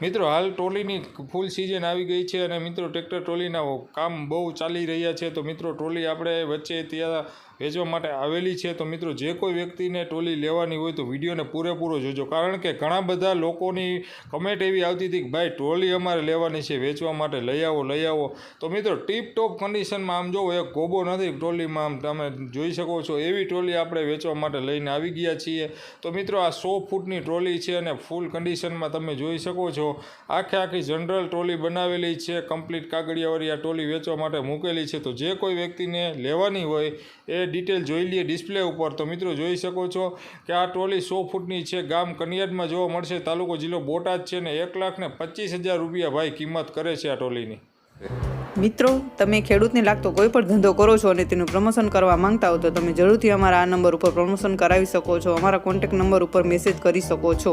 મિત્રો, હાલ ટ્રોલીની ફૂલ સિઝન આવી ગઈ છે અને મિત્રો, ટ્રેક્ટર ટ્રોલીના કામ બહુ ચાલી રહ્યા છે. તો મિત્રો, ટ્રોલી આપણે વચ્ચે ત્યાં વેચવા માટે આવેલી છે. તો મિત્રો, જે કોઈ વ્યક્તિને ટ્રોલી લેવાની હોય તો વિડીયોને પૂરેપૂરો જોજો. કારણ કે ઘણા બધા લોકોની કમેન્ટ એવી આવતી હતી કે, ભાઈ, ટ્રોલી અમારે લેવાની છે, વેચવા માટે લઈ આવો લઈ આવો. તો મિત્રો ટીપ ટોપ કન્ડિશનમાં આમ જોવો, એક ગોબો નથી ટ્રોલીમાં આમ તમે જોઈ શકો છો. એવી ટ્રોલી આપણે વેચવા માટે લઈને આવી ગયા છીએ. તો મિત્રો, આ સો ફૂટની ટ્રોલી છે અને ફૂલ કન્ડિશનમાં તમે જોઈ શકો છો. આખે આખી જનરલ ટ્રોલી બનાવેલી છે કમ્પ્લીટ કાગળિયાવાળી આ ટ્રોલી વેચવા માટે મૂકેલી છે. તો જે કોઈ વ્યક્તિને લેવાની હોય એ ડિટેલ જોઈ લઈએ ડિસ્પ્લે ઉપર. તો મિત્રો જોઈ શકો છો કે આ ટ્રોલી સો ફૂટની છે, ગામ કનિયાદમાં જોવા મળશે. તાલુકો જિલ્લો બોટાદ છે ને એક લાખ ને પચીસ હજાર રૂપિયા ભાઈ કિંમત કરે છે આ ટ્રોલીની મિત્રો, તમે ખેડૂતને લાગતો કોઈ પણ ધંધો કરો છો અને તેનું પ્રમોશન કરવા માંગતા હો તો તમે જરૂરથી અમારા આ નંબર ઉપર પ્રમોશન કરાવી શકો છો. અમારા કોન્ટેક્ટ નંબર ઉપર મેસેજ કરી શકો છો.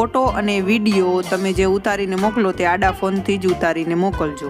ફોટો અને વીડિયો તમે જે ઉતારીને મોકલો તે આડા ફોનથી જ ઉતારીને મોકલજો.